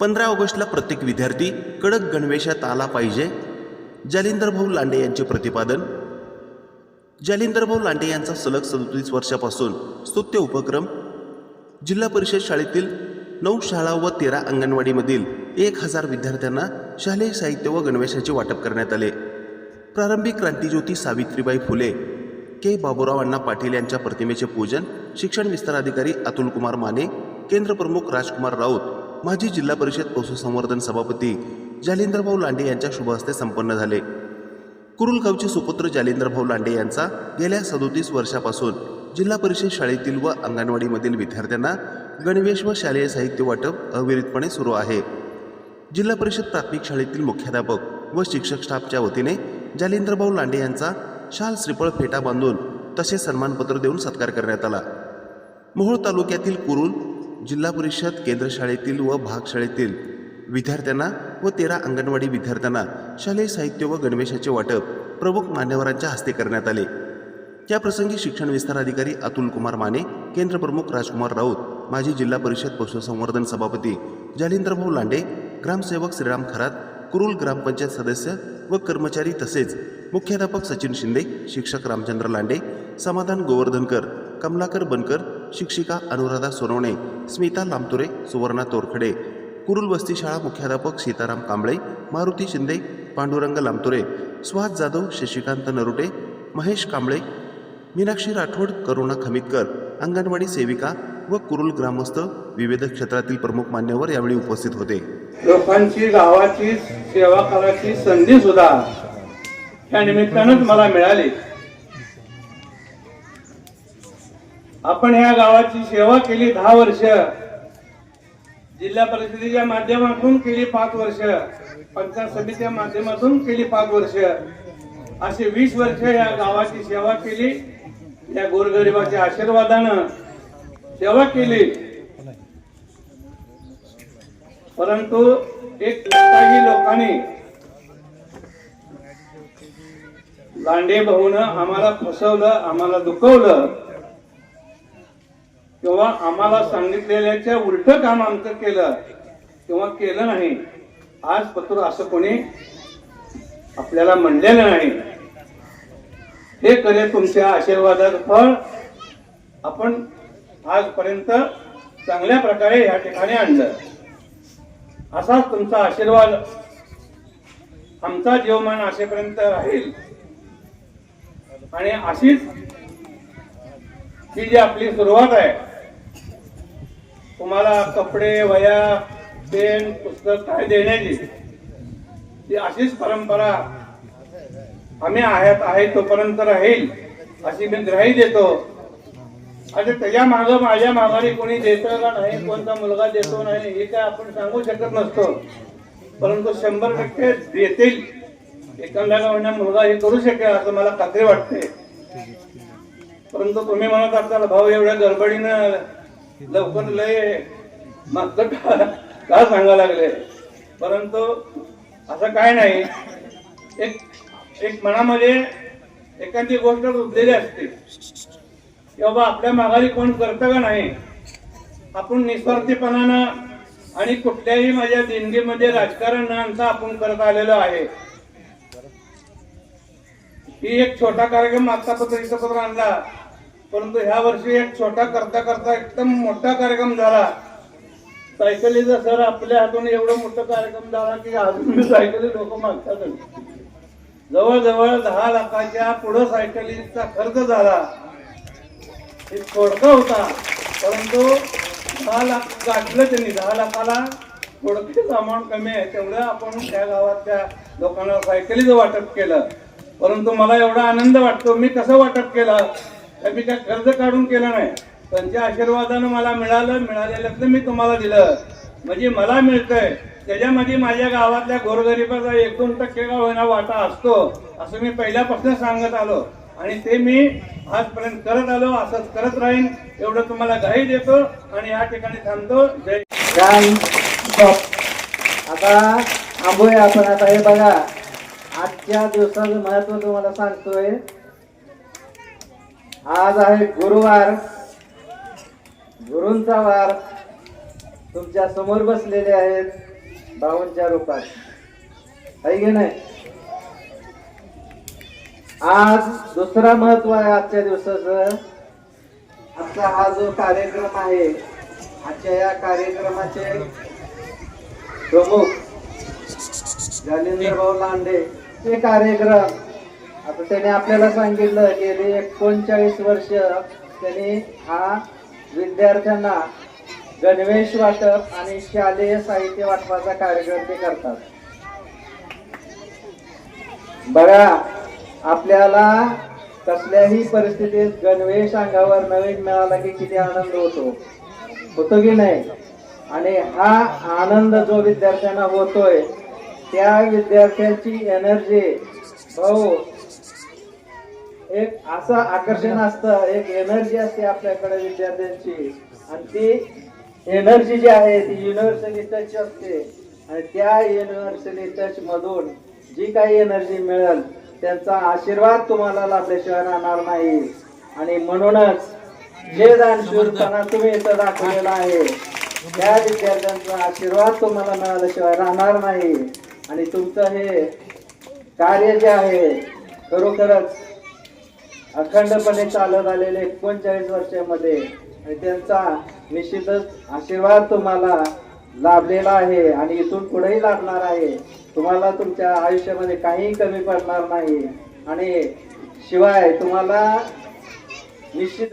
पंधरा ऑगस्टला प्रत्येक विद्यार्थी कडक गणवेशात आला पाहिजे. जालिंदरभाऊ लांडे यांचे प्रतिपादन. जालिंदरभाऊ लांडे यांचा सलग सदतीस वर्षापासून स्तुत्य उपक्रम. जिल्हा परिषद शाळेतील नऊ शाळा व तेरा अंगणवाडीमधील एक हजार विद्यार्थ्यांना शालेय साहित्य व गणवेशाचे वाटप करण्यात आले. प्रारंभिक क्रांतीज्योती सावित्रीबाई फुले के. बाबुराव अण्णा पाटील यांच्या प्रतिमेचे पूजन शिक्षण विस्तार अधिकारी अतुल कुमार माने केंद्र प्रमुख राजकुमार राऊत माजी जिल्हा परिषद पशुसंवर्धन सभापती जालिंद्रभाऊ लांडे यांच्या शुभ हस्ते संपन्न झाले. कुरुलगावचे सुपुत्र जालिंद्रभाऊ लांडे यांचा गेल्या सदोतीस वर्षापासून जिल्हा परिषद शाळेतील व अंगणवाडीमधील विद्यार्थ्यांना गणवेश व शालेय साहित्य वाटप अविरतपणे सुरू आहे. जिल्हा परिषद प्राथमिक शाळेतील मुख्याध्यापक व शिक्षक स्टाफच्या वतीने जालिंद्रभाऊ लांडे यांचा शाल श्रीफळ फेटा बांधून तसे सन्मानपत्र देऊन सत्कार करण्यात आला. मोहोळ तालुक्यातील कुरुल जिल्हा परिषद केंद्र शाळेतील व भागशाळेतील विद्यार्थ्यांना व तेरा अंगणवाडी विद्यार्थ्यांना शालेय साहित्य व गणवेशाचे वाटप प्रमुख मान्यवरांच्या हस्ते करण्यात आले. त्याप्रसंगी शिक्षण विस्तार अधिकारी अतुल कुमार माने केंद्रप्रमुख राजकुमार राऊत माजी जिल्हा परिषद पशुसंवर्धन सभापती जालिंद्रभाऊ लांडे ग्रामसेवक श्रीराम खरात कुरुल ग्रामपंचायत सदस्य व कर्मचारी तसेच मुख्याध्यापक सचिन शिंदे शिक्षक रामचंद्र लांडे समाधान गोवर्धनकर कमलाकर बनकर शिक्षिका अनुराधा सोनवणे स्मिता लामतुरे सुवर्णा तोरखडे कुरुल वस्ती शाळा मुख्याध्यापक सीताराम कांबळे मारुती शिंदे पांडुरंग लामतुरे सुहास जाधव शशिकांत नरुटे महेश कांबळे मीनाक्षी राठोड करुणा खमितकर अंगणवाडी सेविका व कुरुल ग्रामस्थ विविध क्षेत्रातील प्रमुख मान्यवर यावेळी उपस्थित होते. लोकांची गावाची सेवा करायची संधी सुद्धा या निमित्तानंच मला मिळाली. आपण या गावाची सेवा केली दहा वर्ष. जिल्हा परिषदेच्या माध्यमातून केली पाच वर्ष. पंचायत समितीच्या माध्यमातून केली पाच वर्ष. असे वीस वर्ष या गावाची सेवा केली. या गोरगरिबाच्या आशीर्वादानं सेवा केली. परंतु एक काही लोकांनी लांडे भाऊन आम्हाला फसवलं आम्हाला दुखवलं किंवा आम्हाला सांगितलेल्याच्या उलट काम आमचं केलं किंवा केलं नाही. आज पत्र असं कोणी आपल्याला म्हणलेलं नाही. हे करे तुमच्या आशीर्वादाचं फळ आपण आजपर्यंत चांगल्या प्रकारे या ठिकाणी आणलं. असाच तुमचा आशीर्वाद आमचा जीवमान असेपर्यंत राहील. आणि अशीच ही जी आपली सुरुवात आहे तुम्हाला कपडे वया पेन पुस्तक काय देण्याची ती अशीच परंपरा आम्ही आहेत आहे तोपर्यंत राहील अशी मी ग्राही देतो. आणि त्याच्या माग माझ्या माघारी कोणी देतो का नाही कोणता मुलगा देतो नाही हे काय आपण सांगू शकत नसतो. परंतु शंभर टक्के देतील. एखाद्या मुलगा हे करू शकेल असं मला खात्री वाटते. परंतु तुम्ही म्हणत असाल भाऊ एवढ्या गडबडीनं लवकर लय मागचं का का लागले? परंतु असं काय नाही. एक एक मनामध्ये एखादी गोष्ट रुजलेली असते. की बाबा आपल्या माघारी कोण करतं का नाही? आपण निस्वार्थीपणानं आणि कुठल्याही माझ्या देणगीमध्ये राजकारण न आणता आपण करत आलेलो आहे. ही एक छोटा कार्यक्रम मागचा पत्र इथं पत्र आणला? परंतु ह्या वर्षी एक छोटा करता करता एकदम मोठा कार्यक्रम झाला. सायकलीचा सर आपल्या हातून एवढं मोठा कार्यक्रम झाला की अजून सायकली लोक मागतात. जवळजवळ दहा लाखाच्या पुढं सायकलीचा खर्च झाला. हे थोडका होता परंतु दहा लाख गाठलं त्यांनी. दहा लाखाला थोडकेच अमाऊंट कमी आहे तेवढं आपण त्या गावातल्या लोकांना सायकलीचं वाटप केलं. परंतु मला एवढा आनंद वाटतो. मी कसं वाटप केलं? तर मी काय कर्ज काढून केलं नाही. त्यांच्या आशीर्वादानं मला मिळालं मिळालेल्यातनं मी तुम्हाला दिलं. म्हणजे मला मिळतंय. त्याच्यामध्ये माझ्या गावातल्या गोरगरिबाचा एक दोन टक्के का होईना वाटा असतो असं मी पहिल्यापासून सांगत आलो. आणि ते मी आजपर्यंत करत आलो असंच करत राहीन एवढं तुम्हाला घाई देतो आणि या ठिकाणी थांबतो. जय आता थांबूया आपण. आता हे बघा आजच्या दिवसाचं महत्त्व तुम्हाला सांगतोय. आज आहे गुरुवार. गुरूंचा वार. तुमच्यासमोर बसलेले आहेत भाऊंच्या रूपात. आहे की नाही? आज दुसरा महत्त्व आहे आजच्या दिवसाचं. आजचा हा जो कार्यक्रम आहे आजच्या या कार्यक्रमाचे प्रमुख जालिंदर भाऊ लांडे ते कार्यक्रम आता त्याने आपल्याला सांगितलं गेली एकोणचाळीस वर्ष त्यांनी हा विद्यार्थ्यांना गणवेश वाटप आणि शालेय साहित्य वाटपाचा कार्यक्रम ते करतात. बघा आपल्याला कसल्याही परिस्थितीत गणवेश अंगावर नवीन मिळाला की किती आनंद होतो? होतो की नाही? आणि हा आनंद जो विद्यार्थ्यांना होतोय त्या विद्यार्थ्यांची एनर्जी भाऊ एक असं आकर्षण असतं एक एनर्जी असते आपल्याकडे विद्यार्थ्यांची. आणि ती एनर्जी जी आहे ती युनिव्हर्सली टच असते. आणि त्या युनिव्हर्सली टच मधून जी काही एनर्जी मिळेल त्यांचा आशीर्वाद तुम्हाला लाभल्याशिवाय राहणार नाही. आणि म्हणूनच जे दानशूरपणा तुम्ही इथं दाखवलेला आहे. त्या विद्यार्थ्यांचा आशीर्वाद तुम्हाला मिळाल्याशिवाय राहणार नाही. आणि तुमचं हे कार्य जे आहे खरोखरच अखंडपणे चालत आलेले एकोणचाळीस वर्षामध्ये त्यांचा निश्चितच आशीर्वाद तुम्हाला लाभलेला आहे आणि इथून पुढेही लाभणार आहे. तुम्हाला तुमच्या आयुष्यामध्ये काही कमी पडणार नाही. आणि शिवाय तुम्हाला निश्चित